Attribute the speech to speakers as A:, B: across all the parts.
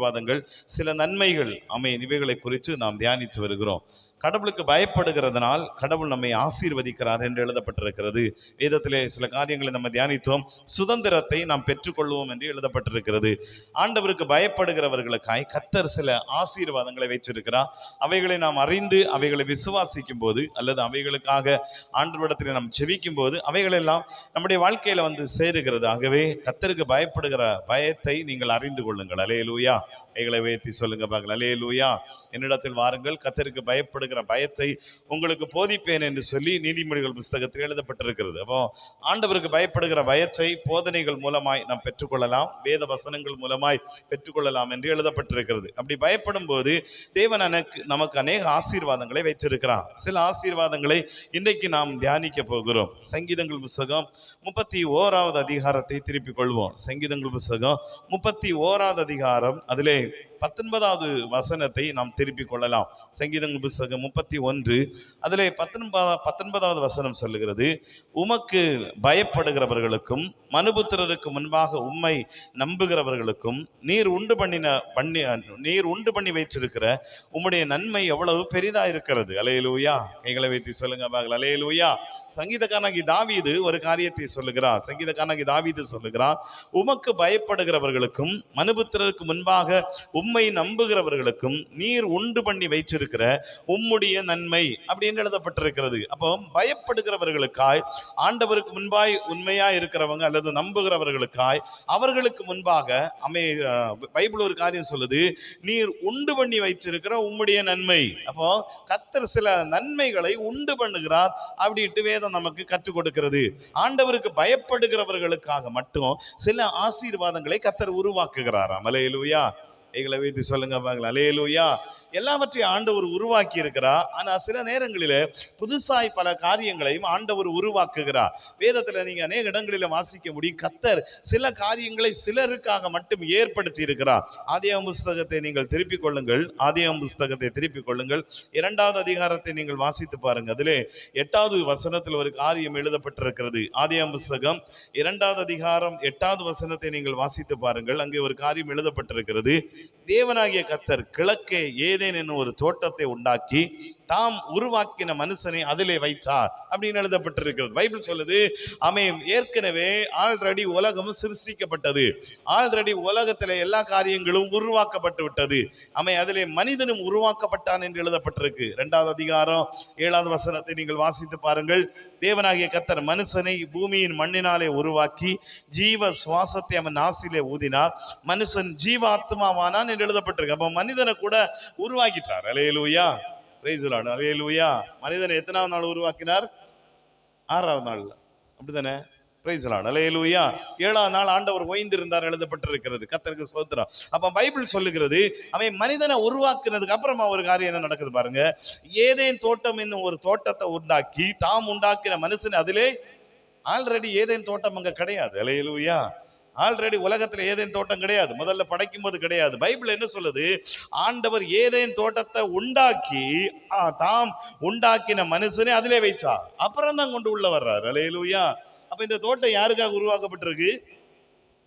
A: ஆசீர்வாதங்கள் சில நன்மைகள் அமைய இவைகளை குறித்து நாம் தியானித்து வருகிறோம். கடவுளுக்கு பயப்படுகிறதுனால் கடவுள் நம்மை ஆசீர்வதிக்கிறார் என்று எழுதப்பட்டிருக்கிறது. வேதத்திலே சில காரியங்களை நம்ம தியானித்தோம். சுதந்திரத்தை நாம் பெற்றுக்கொள்வோம் என்று எழுதப்பட்டிருக்கிறது. ஆண்டவருக்கு பயப்படுகிறவர்களுக்காய் கத்தர் சில ஆசீர்வாதங்களை வைச்சிருக்கிறார் அவைகளை நாம் அறிந்து அவைகளை விசுவாசிக்கும் போது அல்லது அவைகளுக்காக ஆண்டவரிடத்தில் நாம் செவிக்கும் போது அவைகளெல்லாம் நம்முடைய வாழ்க்கையில வந்து சேருகிறது ஆகவே கத்தருக்கு பயப்படுகிற பயத்தை நீங்கள் அறிந்து கொள்ளுங்கள். அலே லூயா கைகளை உயர்த்தி சொல்லுங்க பார்க்கலாம். அலே லூயா என்னிடத்தில் வாருங்கள். கத்தருக்கு பயப்படுகிற பயத்தை உங்களுக்கு போதிப்பேன் என்று சொல்லி நீதிமொழிகள் புஸ்தகத்தில் எழுதப்பட்டிருக்கிறது. அப்போ ஆண்டவருக்கு பயப்படுகிற பயத்தை போதனைகள் மூலமாய் நாம் பெற்றுக்கொள்ளலாம். வேத வசனங்கள் மூலமாய் பெற்றுக்கொள்ளலாம் என்று எழுதப்பட்டிருக்கிறது. அப்படி பயப்படும் போது தேவன் எனக்கு நமக்கு அநேக ஆசீர்வாதங்களை வைத்திருக்கிறார். சில ஆசீர்வாதங்களை இன்றைக்கு நாம் தியானிக்க போகிறோம். சங்கீதங்கள் புஸ்தகம் முப்பத்தி ஓராவது அதிகாரத்தை திருப்பிக் கொள்வோம். சங்கீதங்கள் புஸ்தகம் முப்பத்தி ஓராவது அதிகாரம் அதிலே way பத்தொன்பதாவது வசனத்தை நாம் திருப்பிக் கொள்ளலாம். சங்கீதங்கள் புஸ்தகம் முப்பத்தி ஒன்று. அதிலே பத்தொன்பதா பத்தொன்பதாவது வசனம் சொல்லுகிறது உமக்கு பயப்படுகிறவர்களுக்கும் மனுபுத்திரருக்கு முன்பாக உம்மை நம்புகிறவர்களுக்கும் நீர் உண்டு பண்ணின பண்ணி நீர் உண்டு பண்ணி வைத்திருக்கிற உம்முடைய நன்மை எவ்வளவு பெரிதா இருக்கிறது அலையலூயா கைகளை வைத்து சொல்லுங்க பாக்கல அலையலூயா சங்கீதக்காரனாகி தாவீது ஒரு காரியத்தை சொல்லுகிறார். சங்கீதக்காரனாகி தாவீது சொல்லுகிறார் உமக்கு பயப்படுகிறவர்களுக்கும் மனுபுத்திரருக்கு முன்பாக உம்மை நம்புகிறவர்களுக்கும் நீர் உண்டு பண்ணி வைச்சிருக்கிற உம்முடைய நன்மை அப்படின்னு எழுதப்பட்டிருக்கிறது. அப்போ பயப்படுகிறவர்களுக்காய் ஆண்டவருக்கு முன்பாய் உண்மையா இருக்கிறவங்க அல்லது நம்புகிறவர்களுக்காய் அவர்களுக்கு முன்பாக அமை பைபிள் ஒரு காரியம் சொல்லுது நீர் உண்டு பண்ணி வைச்சிருக்கிற உம்முடைய நன்மை. அப்போ கத்தர் சில நன்மைகளை உண்டு பண்ணுகிறார் அப்படின்ட்டு வேதம் நமக்கு கற்றுக் கொடுக்கிறது. ஆண்டவருக்கு பயப்படுகிறவர்களுக்காக மட்டும் சில ஆசீர்வாதங்களை கத்தர் உருவாக்குகிறாராம். அலையலுயா. எங்களை வைத்து சொல்லுங்க பாங்களா அலையலூயா எல்லாவற்றையும் ஆண்டவர் உருவாக்கி இருக்கிறார் ஆனால் சில நேரங்களில் புதுசாய் பல காரியங்களையும் ஆண்டவர் உருவாக்குகிறார் வேதத்தில் நீங்கள் அநேக இடங்களில் வாசிக்க முடியும். கத்தர் சில காரியங்களை சிலருக்காக மட்டும் ஏற்படுத்தி இருக்கிறார் ஆதியாம் புஸ்தகத்தை நீங்கள் திருப்பிக் கொள்ளுங்கள். ஆதியாம் புஸ்தகத்தை திருப்பிக் கொள்ளுங்கள். இரண்டாவது அதிகாரத்தை நீங்கள் வாசித்து பாருங்கள் அதிலே எட்டாவது வசனத்தில் ஒரு காரியம் எழுதப்பட்டிருக்கிறது. ஆதியாம் புஸ்தகம் இரண்டாவது அதிகாரம் எட்டாவது வசனத்தை நீங்கள் வாசித்து பாருங்கள். அங்கே ஒரு காரியம் எழுதப்பட்டிருக்கிறது. தேவனாகிய கத்தர் கிழக்கே ஏதேன் என்னும் ஒரு தோட்டத்தை உண்டாக்கி தாம் உருவாக்கின மனுஷனை அதிலே வைத்தார் அப்படின்னு எழுதப்பட்டிருக்கிறது. பைபிள் சொல்லுது அமை ஏற்கனவே ஆல்ரெடி உலகம் சிருஷ்டிக்கப்பட்டது. ஆல்ரெடி உலகத்தில் எல்லா காரியங்களும் உருவாக்கப்பட்டு விட்டது. அமை அதிலே மனிதனும் உருவாக்கப்பட்டான் என்று எழுதப்பட்டிருக்கு. இரண்டாவது அதிகாரம் ஏழாவது வசனத்தை நீங்கள் வாசித்து பாருங்கள். தேவனாகிய கத்தர் மனுஷனை பூமியின் மண்ணினாலே உருவாக்கி ஜீவ சுவாசத்தை அவன் நாசிலே ஊதினார். மனுஷன் ஜீவாத்மாவானான் என்று எழுதப்பட்டிருக்கு. அப்போ மனிதனை கூட உருவாக்கிட்டார். அலையலூயா பிரைசுலாடு அலையலூயா மனிதனை எத்தனாவது நாள் உருவாக்கினார்? ஆறாவது நாள்ல அப்படிதானே பிரைஸ்லான் அலையலூயா ஏழாவது நாள் ஆண்டவர் ஓய்ந்திருந்தார் எழுதப்பட்டிருக்கிறது. கத்தருக்கு சோத்திரம் அப்போ பைபிள் சொல்லுகிறது அவன் மனிதனை உருவாக்குனதுக்கு அப்புறமா ஒரு காரியம் என்ன நடக்குது பாருங்க. ஏதேன் தோட்டம் என்னும் ஒரு தோட்டத்தை உண்டாக்கி தாம் உண்டாக்கின மனுஷன் அதிலே ஆல்ரெடி ஏதேன் தோட்டம் அங்கே கிடையாது. அலையலூயா ஆல்ரெடி உலகத்தில் ஏதேன் தோட்டம் கிடையாது. முதல்ல படைக்கும் போது கிடையாது. பைபிள் என்ன சொல்லுது? ஆண்டவர் ஏதேன் தோட்டத்தை உண்டாக்கி ஆ, தாம் உண்டாக்கின மனுஷனே அதிலே வைச்சா அப்புறம் தான் கொண்டு உள்ள வர்றாரு. அலையலூயா அப்போ இந்த தோட்டம் யாருக்காக உருவாக்கப்பட்டிருக்கு?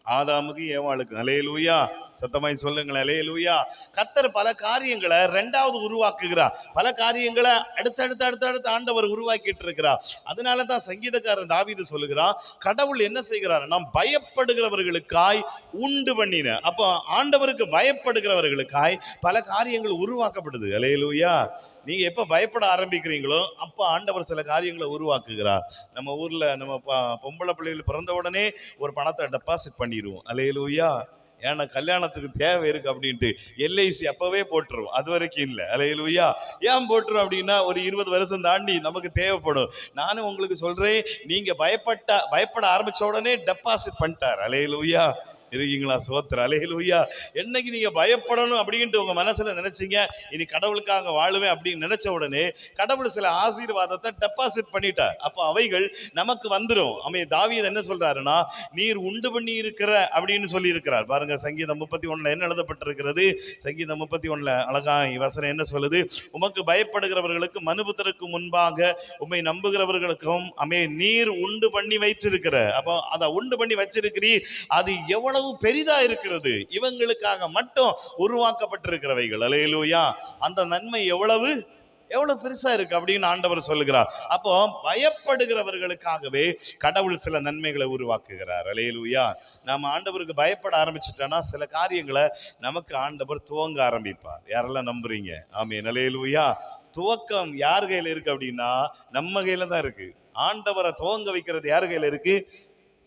A: ஆதாமுக்கு ஏவாளுக்கு அலையலூயா. சத்தமாய் சொல்லுங்களேன் அலையலூயா. கத்தர் பல காரியங்களை ரெண்டாவது உருவாக்குகிறார். பல காரியங்களை அடுத்தடுத்து அடுத்தடுத்து ஆண்டவர் உருவாக்கிட்டு இருக்கிறார் அதனால தான் சங்கீதக்காரன் தாவிது சொல்லுகிறான் கடவுள் என்ன செய்கிறார்? நாம் பயப்படுகிறவர்களுக்காய் உண்டு பண்ணின. அப்போ ஆண்டவருக்கு பயப்படுகிறவர்களுக்காய் பல காரியங்கள் உருவாக்கப்படுது. அலையலூயா. நீங்க எப்ப பயப்பட ஆரம்பிக்கிறீங்களோ அப்ப ஆண்டவர் சில காரியங்களை உருவாக்குகிறார். நம்ம ஊர்ல நம்ம ப- பொம்பளை பிள்ளைகள் பிறந்த உடனே ஒரு பணத்தை டெபாசிட் பண்ணிடுவோம். அலையலூயா. ஏன்னா கல்யாணத்துக்கு தேவை இருக்கு அப்படின்ட்டு எல்ஐசி அப்பவே போட்டுரும். அது வரைக்கும் இல்லை. அலையலூயா. ஏன் போட்டுரும் அப்படின்னா ஒரு இருபது வருஷம் தாண்டி நமக்கு தேவைப்படும். நானும் உங்களுக்கு சொல்றேன் நீங்க பயப்பட்ட பயப்பட ஆரம்பிச்ச உடனே டெபாசிட் பண்ணிட்டார். அலையலுயா. இருக்கீங்களா சோத்திர. ஐயா என்னைக்கு நீங்கள் பயப்படணும் அப்படின்ட்டு உங்கள் மனசில் நினச்சிங்க இனி கடவுளுக்காக வாழுவேன் அப்படின்னு நினச்ச உடனே கடவுள் சில ஆசீர்வாதத்தை டெபாசிட் பண்ணிட்டார். அப்போ அவைகள் நமக்கு வந்துடும் அமைய தாவியது என்ன சொல்கிறாருன்னா நீர் உண்டு பண்ணி இருக்கிற அப்படின்னு சொல்லியிருக்கிறார். பாருங்கள் பாருங்க சங்கீதம் முப்பத்தி ஒன்றில் என்ன எழுதப்பட்டிருக்கிறது? சங்கீதம் முப்பத்தி ஒன்றில் அழகா வசனம் என்ன சொல்லுது? உமக்கு பயப்படுகிறவர்களுக்கு மனுபுத்தருக்கு முன்பாக உண்மை நம்புகிறவர்களுக்கும் அமைய நீர் உண்டு பண்ணி வைச்சிருக்கிற. அப்போ அதை உண்டு பண்ணி வச்சிருக்கிறீ அது எவ்வளவு எவ்வளவு பெரிதா இருக்கிறது. இவங்களுக்காக மட்டும் உருவாக்கப்பட்டிருக்கிறவைகள். அலையலூயா. அந்த நன்மை எவ்வளவு? எவ்வளவு பெருசா இருக்கு அப்படின்னு ஆண்டவர் சொல்லுகிறார். அப்போ பயப்படுகிறவர்களுக்காகவே கடவுள் சில நன்மைகளை உருவாக்குகிறார். அலையலூயா. நம்ம ஆண்டவருக்கு பயப்பட ஆரம்பிச்சிட்டோம்னா சில காரியங்களை நமக்கு ஆண்டவர் துவங்க ஆரம்பிப்பார். யாரெல்லாம் நம்புறீங்க? ஆமே அலையலூயா. துவக்கம் யார் கையில இருக்கு அப்படின்னா நம்ம கையில தான் இருக்கு. ஆண்டவரை துவங்க வைக்கிறது யார் கையில இருக்கு?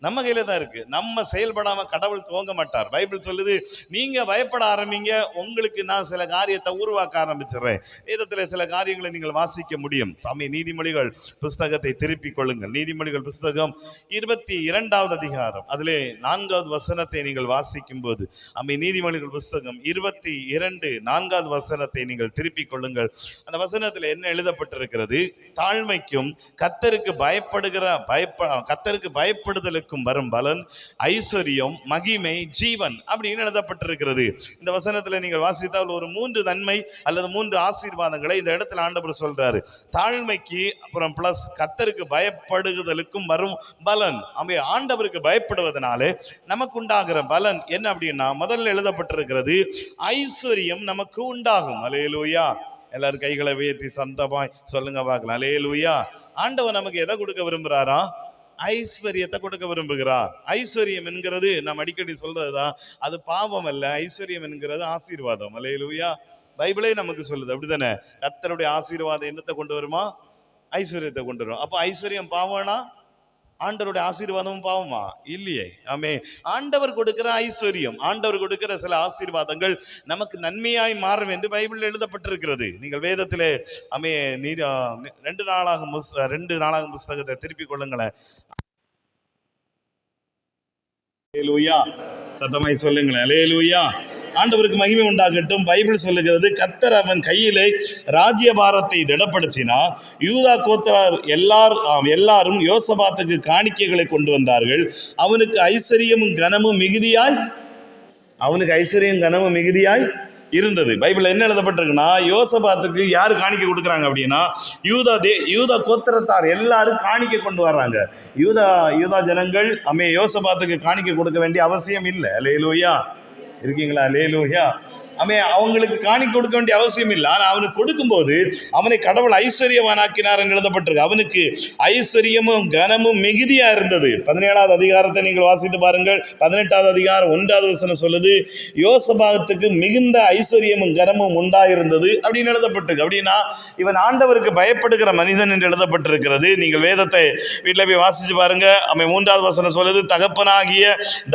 A: நம்ம கையில தான் இருக்கு. நம்ம செயல்படாம கடவுள் துவங்க மாட்டார். பைபிள் சொல்லுது நீங்க பயப்பட ஆரம்பிங்க உங்களுக்கு நான் சில காரியத்தை உருவாக்க ஆரம்பிச்சிடுறேன். வேதத்துல சில காரியங்களை நீங்கள் வாசிக்க முடியும். சாமி நீதிமொழிகள் புஸ்தகத்தை திருப்பிக் கொள்ளுங்கள். நீதிமொழிகள் புஸ்தகம் இருபத்தி இரண்டாவது அதிகாரம். அதிலே நான்காவது வசனத்தை நீங்கள் வாசிக்கும் போது அம்மை நீதிமொழிகள் புஸ்தகம் இருபத்தி இரண்டு நான்காவது வசனத்தை நீங்கள் திருப்பிக் கொள்ளுங்கள். அந்த வசனத்தில் என்ன எழுதப்பட்டிருக்கிறது? தாழ்மைக்கும் கத்தருக்கு பயப்படுகிற பயப்ப கத்தருக்கு பயப்படுதலுக்கும் வரும் பலன் ஐஸ்வர்யம் மகிமை ஜீவன் அப்படின்னு எழுதப்பட்டிருக்கிறது. இந்த வசனத்தில் நீங்கள் வாசித்தால் ஒரு மூன்று நன்மை அல்லது மூன்று ஆசீர்வாதங்களை இந்த இடத்துல ஆண்டவர் சொல்றாரு. தாழ்மைக்கு அப்புறம் பிளஸ் கத்தருக்கு பயப்படுதலுக்கும் வரும் பலன். அவை ஆண்டவருக்கு பயப்படுவதனாலே நமக்கு உண்டாகிற பலன் என்ன அப்படின்னா முதல்ல எழுதப்பட்டிருக்கிறது ஐஸ்வர்யம் நமக்கு உண்டாகும். அலையலூயா எல்லாரும் கைகளை உயர்த்தி சந்தமாய் சொல்லுங்க பார்க்கலாம். அலையலூயா ஆண்டவர் நமக்கு எதை கொடுக்க விரும்புறாரா? ஐஸ்வர்யத்தை கொடுக்க விரும்புகிறார். ஐஸ்வர்யம் என்கிறது நாம் அடிக்கடி சொல்றதுதான் அது பாவம் அல்ல. ஐஸ்வர்யம் என்கிறது ஆசீர்வாதம். அலையலூயா பைபிளே நமக்கு சொல்லுது அப்படிதானே கத்தருடைய ஆசீர்வாதம் என்னத்தை கொண்டு வருமா? ஐஸ்வர்யத்தை கொண்டு வரும். அப்போ ஐஸ்வர்யம் பாவம்னா? ஆண்டவருடைய ஆசீர்வாதமும் பாவமா? இல்லையே. ஆமே ஆண்டவர் கொடுக்கிற ஐஸ்வர்யம் ஆண்டவர் கொடுக்கிற சில ஆசீர்வாதங்கள் நமக்கு நன்மையாய் மாறும் என்று பைபிளில் எழுதப்பட்டிருக்கிறது. நீங்கள் வேதத்திலே அமே நீதி ரெண்டு நாளாக முஸ் ரெண்டு நாளாக புஸ்தகத்தை திருப்பிக் கொள்ளுங்களேன். சத்தமாய் சொல்லுங்களேன். அலேலூயா ஆண்டவருக்கு மகிமை உண்டாகட்டும். பைபிள் சொல்லுகிறது கத்தர் அவன் கையிலே ராஜ்யபாரத்தை திடப்படுத்தினா யூதா கோத்தரார் எல்லார் ஆம், எல்லாரும் யோசபாத்துக்கு காணிக்கைகளை கொண்டு வந்தார்கள். அவனுக்கு ஐஸ்வர்யமும் கனமும் மிகுதியாய் அவனுக்கு ஐஸ்வர்யம் கனமும் மிகுதியாய் இருந்தது. பைபிள் என்ன எழுதப்பட்டிருக்குன்னா யோசபாத்துக்கு யார் காணிக்க கொடுக்குறாங்க அப்படின்னா யூதா தே யூதா கோத்திரத்தார் எல்லாரும் காணிக்க கொண்டு வர்றாங்க. யூதா யூதா ஜனங்கள் அம்மே யோசபாத்துக்கு காணிக்க கொடுக்க வேண்டிய அவசியம் இல்லை. லேலூயா இருக்கீங்களா? லேலூயா அமே அவங்களுக்கு காணி கொடுக்க வேண்டிய அவசியம் இல்லை. ஆனால் அவனுக்கு கொடுக்கும்போது அவனை கடவுள் ஐஸ்வர்யவானாக்கினார் என்று எழுதப்பட்டிருக்கு. அவனுக்கு ஐஸ்வர்யமும் கனமும் மிகுதியாக இருந்தது. பதினேழாவது அதிகாரத்தை நீங்கள் வாசித்து பாருங்கள். பதினெட்டாவது அதிகாரம் ஒன்றாவது வசனம் சொல்லுது யோசபாகத்துக்கு மிகுந்த ஐஸ்வர்யமும் கனமும் உண்டாயிருந்தது அப்படின்னு எழுதப்பட்டிருக்கு. அப்படின்னா இவன் ஆண்டவருக்கு பயப்படுகிற மனிதன் என்று எழுதப்பட்டிருக்கிறது. நீங்கள் வேதத்தை வீட்டில் போய் வாசித்து பாருங்க. அவன் மூன்றாவது வசனம் சொல்லுது தகப்பனாகிய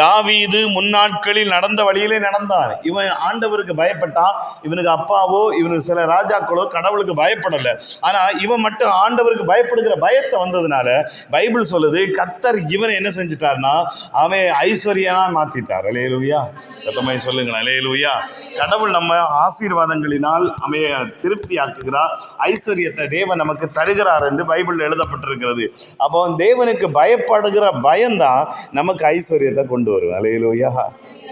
A: தாவீது முன்னாட்களில் நடந்த வழியிலே நடந்தான். இவன் ஆண்டவருக்கு பயப்பட்டான் இவனுக்கு அப்பாவோ இவனுக்கு சில ராஜாக்களோ கடவுளுக்கு பயப்படலை. ஆனால் இவன் மட்டும் ஆண்டவருக்கு பயப்படுகிற பயத்தை வந்ததுனால பைபிள் சொல்லுது கத்தர் இவன் என்ன செஞ்சிட்டார்னா அவன் ஐஸ்வர்யனா மாத்திட்டார். அலேலுயா சத்தமாய் சொல்லுங்களேன் அலேலுயா கடவுள் நம்ம ஆசீர்வாதங்களினால் அமைய திருப்தி ஆக்குகிறார் ஐஸ்வர்யத்தை தேவன் நமக்கு தருகிறார் என்று பைபிள் எழுதப்பட்டிருக்கிறது. அப்போ தேவனுக்கு பயப்படுகிற பயம்தான் நமக்கு ஐஸ்வர்யத்தை கொண்டு வரும் அலையிலூயா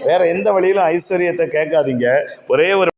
A: வேற எந்த வழியிலும் ஐஸ்வர்யத்தை கேட்காதீங்க. ஒரே ஒரு